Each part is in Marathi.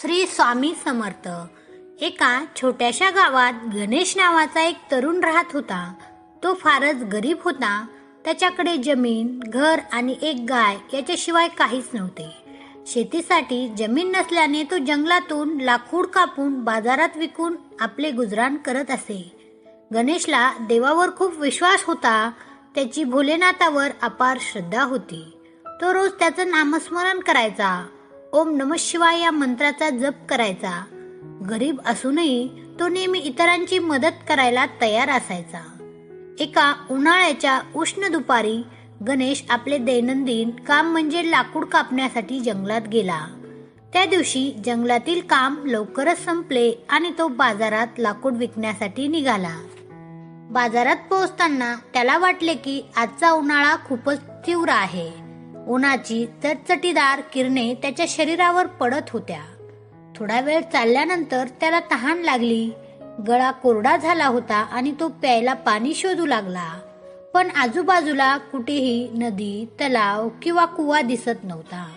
श्री स्वामी समर्थ. एका छोट्याशा गावात गणेश नावाचा एक तरुण राहत होता. तो फारच गरीब होता. त्याच्याकडे जमीन घर आणि एक गाय याच्याशिवाय काहीच नव्हते. शेतीसाठी जमीन नसल्याने तो जंगलातून लाकूड कापून बाजारात विकून आपले गुजराण करत असे. गणेशला देवावर खूप विश्वास होता. त्याची भोलेनाथावर अपार श्रद्धा होती. तो रोज त्याचं नामस्मरण करायचा. ओम नम शिवाय या मंत्राचा जप करायचा. गरीब असूनही तो नेहमी इतरांची मदत करायला तयार असायचा. एका उन्हाळ्याच्या उष्ण दुपारी गणेश आपले दैनंदिन काम म्हणजे लाकूड कापण्यासाठी जंगलात गेला. त्या दिवशी जंगलातील काम लवकरच संपले आणि तो बाजारात लाकूड विकण्यासाठी निघाला. बाजारात पोहोचताना त्याला वाटले की आजचा उन्हाळा खूपच तीव्र आहे. उन्हाची चटचटीदार किरणे त्याच्या शरीरावर पडत होत्या. थोडा वेळ चालल्यानंतर त्याला तहान लागली. गळा कोरडा झाला होता आणि तो प्यायला पाणी शोधू लागला. पण आजूबाजूला कुठेही नदी तलाव किंवा कुवा दिसत नव्हता.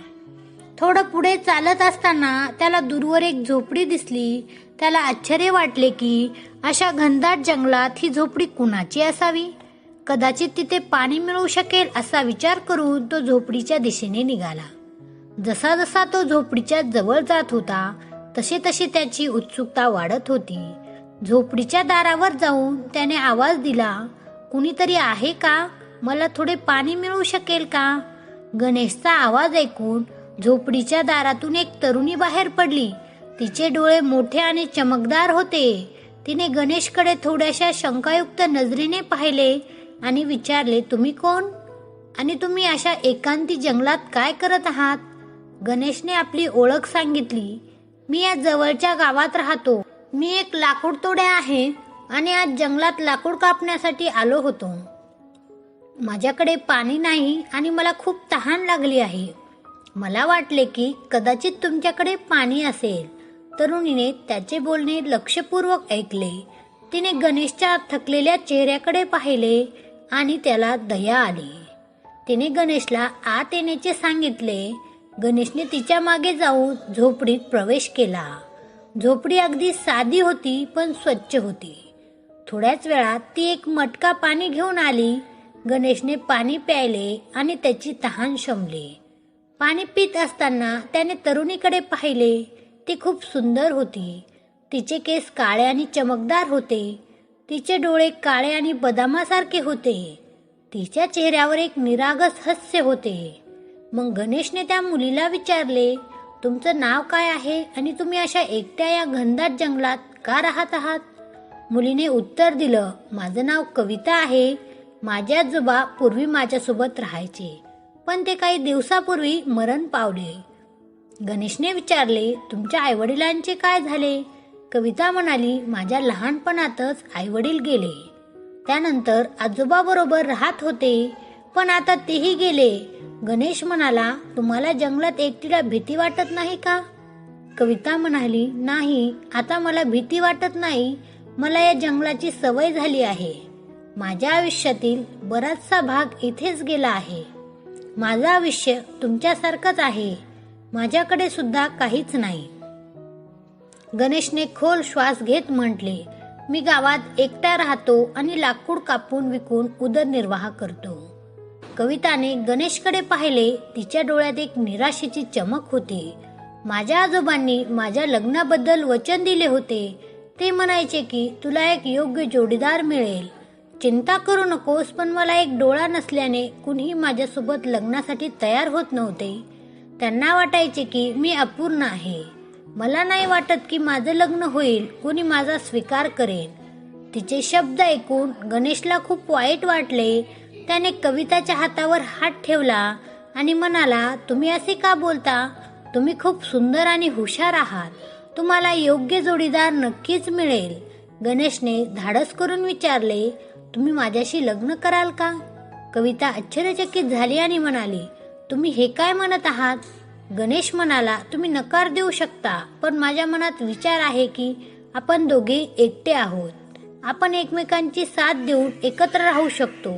थोडं पुढे चालत असताना त्याला दूरवर एक झोपडी दिसली. त्याला आश्चर्य वाटले की अशा घनदाट जंगलात ही झोपडी कुणाची असावी? कदाचित तिथे पाणी मिळू शकेल असा विचार करून तो झोपडीच्या दिशेने निघाला. जसा जसा तो झोपडीच्या जवळ जात होता तसे तशी त्याची उत्सुकता वाढत होती. झोपडीच्या दारावर जाऊन त्याने आवाज दिला कुणीतरी आहे का? मला थोडे पाणी मिळू शकेल का? गणेशचा आवाज ऐकून झोपडीच्या दारातून एक तरुणी बाहेर पडली. तिचे डोळे मोठे आणि चमकदार होते. तिने गणेशकडे थोड्याशा शंकायुक्त नजरेने पाहिले. आणि विचारले तुम्ही कोण? आणि तुम्ही अशा एकांती जंगलात काय करत आहात? गणेशने आपली ओळख सांगितली. मी या जवळच्या गावात राहतो. मी एक लाकूड तोडे आहे आणि आज जंगलात लाकूड कापण्यासाठी आलो होतो. माझ्याकडे पाणी नाही आणि मला खूप तहान लागली आहे. मला वाटले की कदाचित तुमच्याकडे पाणी असेल. तरुणीने त्याचे बोलणे लक्षपूर्वक ऐकले. तिने गणेशच्या थकलेल्या चेहऱ्याकडे पाहिले. आणि त्याला दया आली. तिने गणेशला आत येण्याचे सांगितले. गणेशने तिच्यामागे जाऊन झोपडीत प्रवेश केला. झोपडी अगदी साधी होती पण स्वच्छ होती. थोड्याच वेळात ती एक मटका पाणी घेऊन आली. गणेशने पाणी प्यायले आणि त्याची तहान शमली. पाणी पित असताना त्याने तरुणीकडे पाहिले. ती खूप सुंदर होती. तिचे केस काळे आणि चमकदार होते. तिचे डोळे काळे आणि बदामासारखे होते. तिच्या चेहऱ्यावर एक निरागस हास्य होते. मग गणेशने त्या मुलीला विचारले तुमचं नाव काय आहे आणि तुम्ही अशा एकट्या या घनदाट जंगलात का राहत आहात? मुलीने उत्तर दिलं माझं नाव कविता आहे. माझे आजोबा पूर्वी माझ्यासोबत राहायचे पण ते काही दिवसापूर्वी मरण पावले. गणेशने विचारले तुमच्या आईवडिलांचे काय झाले? कविता म्हणाली माझ्या लहानपणातच आईवडील गेले. त्यानंतर आजोबा बरोबर राहत होते पण आता तेही गेले. गणेश म्हणाला तुम्हाला जंगलात एकटीला भीती वाटत नाही का? कविता म्हणाली नाही आता मला भीती वाटत नाही. मला या जंगलाची सवय झाली आहे. माझ्या आयुष्यातील बराचसा भाग इथेच गेला आहे. माझं आयुष्य तुमच्यासारखंच आहे. माझ्याकडे सुद्धा काहीच नाही. गणेशने खोल श्वास घेत म्हटले मी गावात एकटा राहतो आणि लाकूड कापून विकून उदरनिर्वाह करतो. कविताने गणेशकडे पाहिले तिच्या डोळ्यात एक निराशेची चमक होती. माझ्या आजोबांनी माझ्या लग्नाबद्दल वचन दिले होते. ते म्हणायचे की तुला एक योग्य जोडीदार मिळेल. चिंता करू नकोस पण मला एक डोळा नसल्याने कुणीही माझ्यासोबत लग्नासाठी तयार होत नव्हते. त्यांना वाटायचे की मी अपूर्ण आहे. मला नाही वाटत की माझं लग्न होईल कोणी माझा स्वीकार करेल. तिचे शब्द ऐकून गणेशला खूप वाईट वाटले. त्याने कविताच्या हातावर हात ठेवला आणि म्हणाला तुम्ही असे का बोलता? तुम्ही खूप सुंदर आणि हुशार आहात. तुम्हाला योग्य जोडीदार नक्कीच मिळेल. गणेशने धाडस करून विचारले तुम्ही माझ्याशी लग्न कराल का? कविता आश्चर्यचकित झाली आणि म्हणाली तुम्ही हे काय म्हणत आहात? गणेश म्हणाला तुम्ही नकार देऊ शकता पण माझ्या मनात विचार आहे की आपण दोघे एकटे आहोत. आपण एकमेकांची साथ देऊन एकत्र राहू शकतो.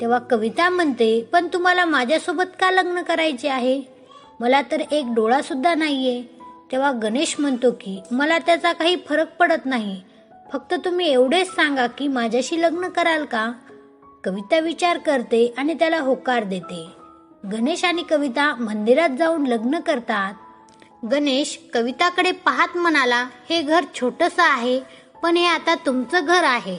तेव्हा कविता म्हणते पण तुम्हाला माझ्यासोबत का लग्न करायचे आहे? मला तर एक डोळा सुद्धा नाहीये. तेव्हा गणेश म्हणतो की मला त्याचा काही फरक पडत नाही. फक्त तुम्ही एवढेच सांगा की माझ्याशी लग्न कराल का? कविता विचार करते आणि त्याला होकार देते. गणेश आणि कविता मंदिरात जाऊन लग्न करतात. गणेश कविताकडे पाहत म्हणाला हे घर छोटंसं आहे पण हे आता तुमचं घर आहे.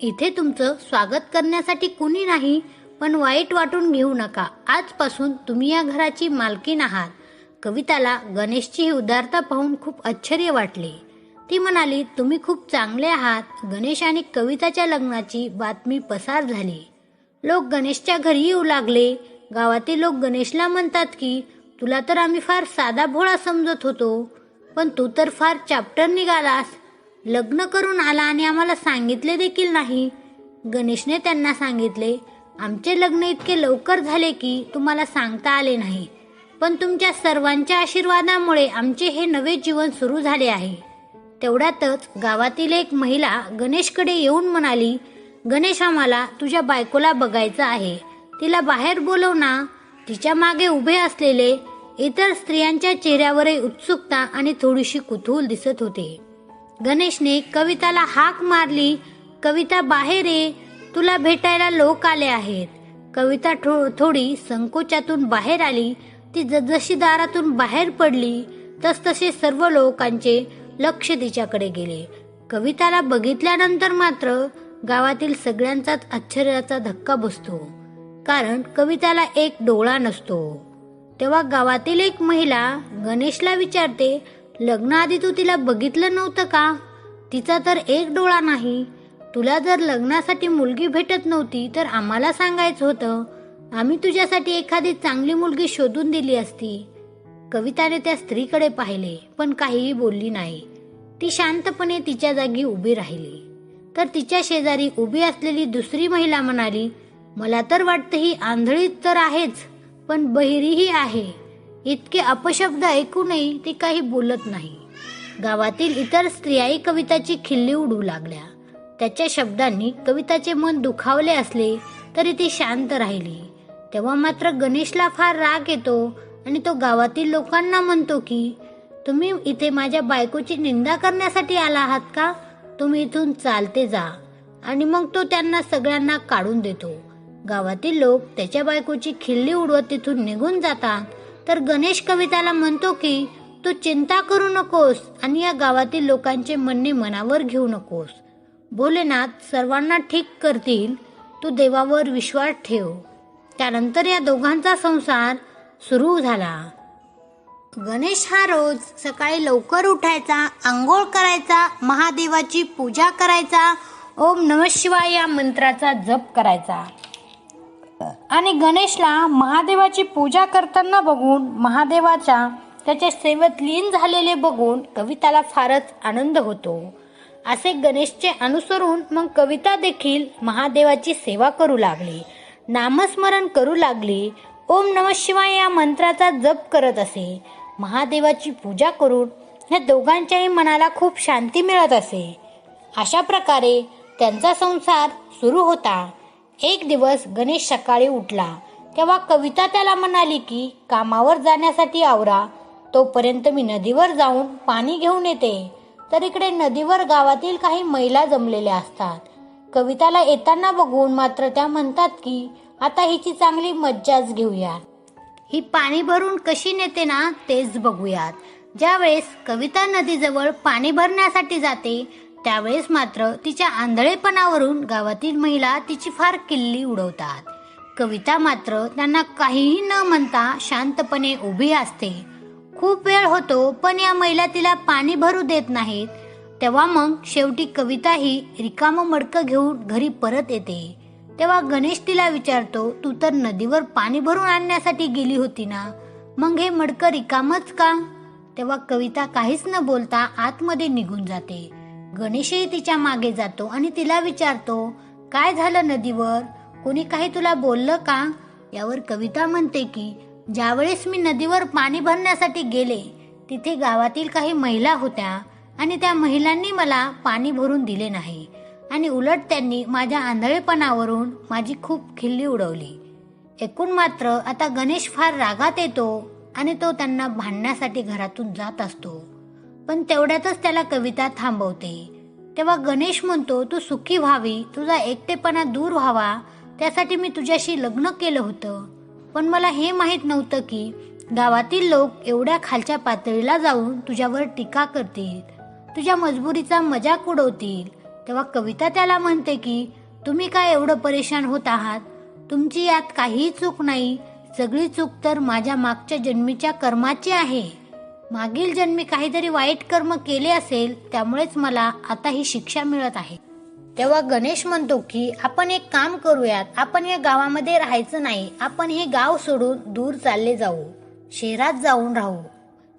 इथे तुमचं स्वागत करण्यासाठी कुणी नाही पण वाईट वाटून घेऊ नका. आजपासून तुम्ही या घराची मालकीन आहात. कविताला गणेशची ही उदारता पाहून खूप आश्चर्य वाटले. ती म्हणाली तुम्ही खूप चांगले आहात. गणेश आणि कविताच्या लग्नाची बातमी पसार झाली. लोक गणेशच्या घरी येऊ लागले. गावातील लोक गणेशला म्हणतात की तुला तर आम्ही फार साधा भोळा समजत होतो पण तू तर फार चॅप्टर निघालास. लग्न करून आला आणि आम्हाला सांगितले देखील नाही. गणेशने त्यांना सांगितले आमचे लग्न इतके लवकर झाले की तुम्हाला सांगता आले नाही पण तुमच्या सर्वांच्या आशीर्वादामुळे आमचे हे नवे जीवन सुरू झाले आहे. तेवढ्यातच गावातील एक महिला गणेशकडे येऊन म्हणाली गणेश आम्हाला तुझ्या बायकोला बघायचं आहे. तिला बाहेर बोलव ना तिच्यामागे उभे असलेले इतर स्त्रियांच्या चेहऱ्यावरही उत्सुकता आणि थोडीशी कुतूहल दिसत होते. गणेशने कविताला हाक मारली कविता बाहेर ये तुला भेटायला लोक आले आहेत. कविता थो थोडी संकोचातून बाहेर आली ती जसजशी दारातून बाहेर पडली तसतसे सर्व लोकांचे लक्ष तिच्याकडे गेले. कविताला बघितल्यानंतर मात्र गावातील सगळ्यांचाच आश्चर्याचा धक्का बसतो. कारण कविताला एक डोळा नसतो. तेव्हा गावातील एक महिला गणेशला विचारते लग्नाआधी तू तिला बघितलं नव्हतं का? तिचा तर एक डोळा नाही. तुला जर लग्नासाठी मुलगी भेटत नव्हती तर आम्हाला सांगायचं होतं. आम्ही तुझ्यासाठी एखादी चांगली मुलगी शोधून दिली असती. कविताने त्या स्त्रीकडे पाहिले पण काहीही बोलली नाही. ती शांतपणे तिच्या जागी उभी राहिली. तर तिच्या शेजारी उभी असलेली दुसरी महिला म्हणाली मला तर वाटतं ही आंधळी तर आहेच पण बहिरीही आहे. इतके अपशब्द ऐकूनही ती काही बोलत नाही. गावातील इतर स्त्रियाही कविताची खिल्ली उडू लागल्या. त्याच्या शब्दांनी कविताचे मन दुखावले असले तरी ती शांत राहिली. तेव्हा मात्र गणेशला फार राग येतो आणि तो गावातील लोकांना म्हणतो की तुम्ही इथे माझ्या बायकोची निंदा करण्यासाठी आला आहात का? तुम्ही इथून चालते जा. आणि मग तो त्यांना सगळ्यांना काढून देतो. गावातील लोक त्याच्या बायकोची खिल्ली उडवत तिथून निघून जातात. तर गणेश कविताला म्हणतो की तू चिंता करू नकोस आणि या गावातील लोकांचे म्हणणे मनावर घेऊ नकोस. भोलेनाथ सर्वांना ठीक करतील. तू देवावर विश्वास ठेव. त्यानंतर या दोघांचा संसार सुरू झाला. गणेश हा रोज सकाळी लवकर उठायचा आंघोळ करायचा महादेवाची पूजा करायचा ओम नम शिवाय या मंत्राचा जप करायचा. आणि गणेशला महादेवाची पूजा करताना बघून महादेवाच्या त्याच्या सेवेत लीन झालेले बघून कविताला फारच आनंद होतो. असे गणेशचे अनुसरून मग कविता देखील महादेवाची सेवा करू लागली. नामस्मरण करू लागली. ओम नम शिवाय या मंत्राचा जप करत असे. महादेवाची पूजा करून या दोघांच्याही मनाला खूप शांती मिळत असे. अशा प्रकारे त्यांचा संसार सुरू होता. एक दिवस गणेश सकाळी उठला. तेव्हा कविता त्याला म्हणाली की कामावर जाण्यासाठी आवरा. तोपर्यंत मी नदीवर जाऊन पाणी घेऊन येते. तर इकडे नदीवर गावातील काही महिला जमलेल्या असतात. कविताला येताना बघून मात्र त्या म्हणतात की आता हिची चांगली मज्जाच घेऊया ही पाणी भरून कशी नेते ना तेच बघूयात. ज्यावेळेस कविता नदीजवळ पाणी भरण्यासाठी जाते त्यावेळेस मात्र तिच्या आंधळेपणावरून गावातील महिला तिची फार किल्ली उडवतात. कविता मात्र त्यांना काहीही न म्हणता शांतपणे उभी असते. खूप वेळ होतो पण या महिला तिला पाणी भरू देत नाहीत. तेव्हा मग शेवटी कविता ही रिकामं मडकं घेऊन घरी परत येते. तेव्हा गणेश तिला विचारतो तू तर नदीवर पाणी भरून आणण्यासाठी गेली होती ना? मग हे मडकं रिकामच का? तेव्हा कविता काहीच न बोलता आतमध्ये निघून जाते. गणेशही तिच्यामागे जातो आणि तिला विचारतो काय झालं नदीवर? कोणी काही तुला बोललं का? यावर कविता म्हणते की ज्यावेळेस मी नदीवर पाणी भरण्यासाठी गेले तिथे गावातील काही महिला होत्या आणि त्या महिलांनी मला पाणी भरून दिले नाही आणि उलट त्यांनी माझ्या आंधळेपणावरून माझी खूप खिल्ली उडवली. एकूण मात्र आता गणेश फार रागात येतो आणि तो त्यांना भांडण्यासाठी घरातून जात असतो. पण तेवढ्यातच त्याला कविता थांबवते. तेव्हा गणेश म्हणतो तू सुखी व्हावी तुझा एकटेपणा दूर व्हावा त्यासाठी मी तुझ्याशी लग्न केलं होतं. पण मला हे माहीत नव्हतं की गावातील लोक एवढ्या खालच्या पातळीला जाऊन तुझ्यावर टीका करतील. तुझ्या मजबुरीचा मजाक उडवतील. तेव्हा कविता त्याला म्हणते की तुम्ही काय एवढं परेशान होत आहात? तुमची यात काहीही चूक नाही. सगळी चूक तर माझ्या मागच्या जन्मीच्या कर्माची आहे. मागील जन्मी काहीतरी वाईट कर्म केले असेल त्यामुळेच मला आता ही शिक्षा मिळत आहे. तेव्हा गणेश म्हणतो की आपण एक काम करूयात आपण या गावामध्ये राहायचं नाही आपण हे गाव सोडून दूर चालले जाऊ शहरात जाऊन राहू.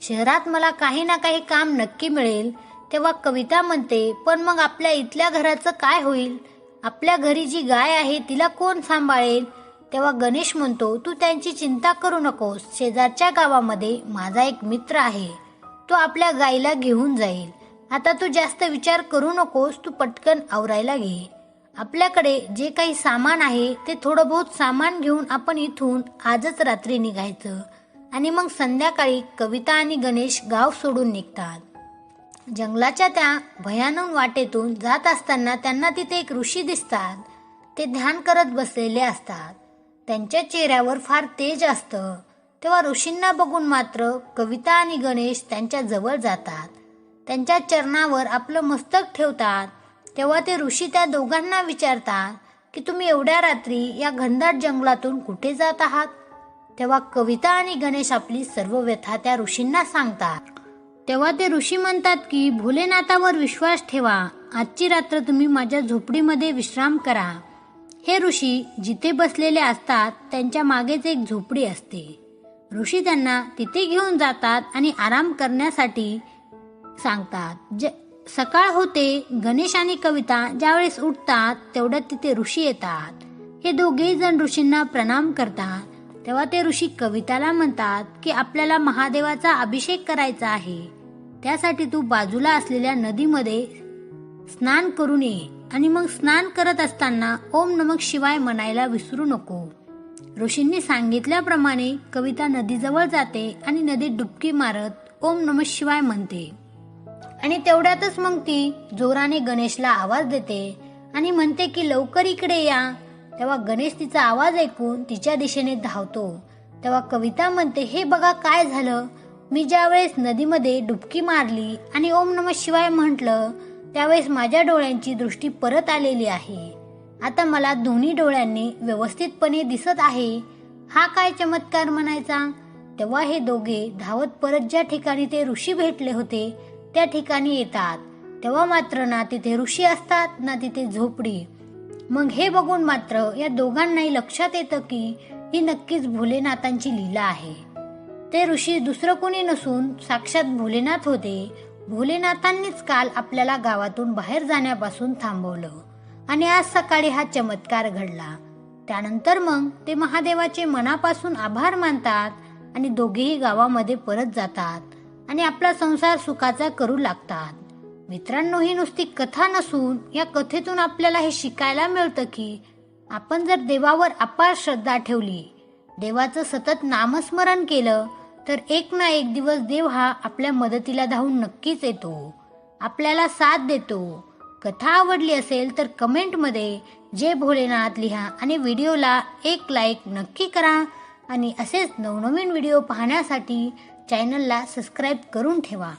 शहरात मला काही ना काही काम नक्की मिळेल तेव्हा कविता म्हणते पण मग आपल्या इथल्या घराचं काय होईल? आपल्या घरी जी गाय आहे तिला कोण सांभाळेल? तेव्हा गणेश म्हणतो तू त्यांची चिंता करू नकोस. शेजारच्या गावामध्ये माझा एक मित्र आहे. तो आपल्या गायीला घेऊन जाईल. आता तू जास्त विचार करू नकोस. तू पटकन आवरायला घे. आपल्याकडे जे काही सामान आहे ते थोडं बहुत सामान घेऊन आपण इथून आजच रात्री निघायचं. आणि मग संध्याकाळी कविता आणि गणेश गाव सोडून निघतात. जंगलाच्या त्या भयानक वाटेतून जात असताना त्यांना तिथे एक ऋषी दिसतात. ते ध्यान करत बसलेले असतात. त्यांच्या चेहऱ्यावर फार तेज असतं. तेव्हा ऋषींना बघून मात्र कविता आणि गणेश त्यांच्या जवळ जातात. त्यांच्या चरणावर आपलं मस्तक ठेवतात. तेव्हा ते ऋषी त्या दोघांना विचारतात की तुम्ही एवढ्या रात्री या घनदाट जंगलातून कुठे जात आहात? तेव्हा कविता आणि गणेश आपली सर्व व्यथा त्या ऋषींना सांगतात. तेव्हा ते ऋषी म्हणतात की भोलेनाथावर विश्वास ठेवा. आजची रात्र तुम्ही माझ्या झोपडीमध्ये विश्राम करा. हे ऋषी जिथे बसलेले असतात त्यांच्या मागेच एक झोपडी असते. ऋषी त्यांना तिथे घेऊन जातात आणि आराम करण्यासाठी सांगतात. ज सकाळ होते गणेश आणि कविता ज्यावेळेस उठतात तेवढ्यात तिथे ऋषी येतात. हे दोघेही जण ऋषींना प्रणाम करतात. तेव्हा ते ऋषी कविताला म्हणतात की आपल्याला महादेवाचा अभिषेक करायचा आहे. त्यासाठी तू बाजूला असलेल्या नदीमध्ये स्नान करून ये. आणि मग स्नान करत असताना ओम नमक शिवाय म्हणायला विसरू नको. ऋषींनी सांगितल्याप्रमाणे कविता नदीजवळ जाते आणि नदीत डुबकी मारत ओम नमः शिवाय म्हणते. आणि तेवढ्यातच मग ती जोराने गणेशला आवाज देते आणि म्हणते की लवकर इकडे या. तेव्हा गणेश तिचा आवाज ऐकून तिच्या दिशेने धावतो. तेव्हा कविता म्हणते हे बघा काय झालं? मी ज्यावेळेस नदीमध्ये डुबकी मारली आणि ओम नमः शिवाय म्हटलं त्यावेळेस माझ्या डोळ्यांची दृष्टी परत आलेली आहे. आता मला दोन्ही डोळ्यांनी व्यवस्थितपणे दिसत आहे. हा काय चमत्कार म्हणायचा? तेव्हा हे दोघे धावत परत ज्या ठिकाणी ते ऋषी भेटले होते त्या ठिकाणी येतात. तेव्हा मात्र ना तिथे ऋषी असतात ना तिथे झोपडी. मग हे बघून मात्र या दोघांनाही लक्षात येतं की ही नक्कीच भोलेनाथांची लीला आहे. ते ऋषी दुसरं कोणी नसून साक्षात भोलेनाथ होते. भोलेनाथांनीच काल आपल्याला गावातून बाहेर जाण्यापासून थांबवलं. आणि आज सकाळी हा चमत्कार घडला. त्यानंतर मग ते महादेवाचे मनापासून आभार मानतात आणि दोघेही गावामध्ये परत जातात आणि आपला संसार सुखाचा करू लागतात. मित्रांनो ही नुसती कथा नसून या कथेतून आपल्याला हे शिकायला मिळतं की आपण जर देवावर अपार श्रद्धा ठेवली देवाचं सतत नामस्मरण केलं तर एक ना एक दिवस देव हा आपल्या मदतीला धावून नक्कीच येतो. आपल्याला साथ देतो. कथा आवडली असेल तर कमेंटमध्ये जय भोलेनाथ लिहा आणि व्हिडिओला एक लाईक नक्की करा आणि असेच नवनवीन व्हिडिओ पाहण्यासाठी चॅनलला सबस्क्राईब करून ठेवा.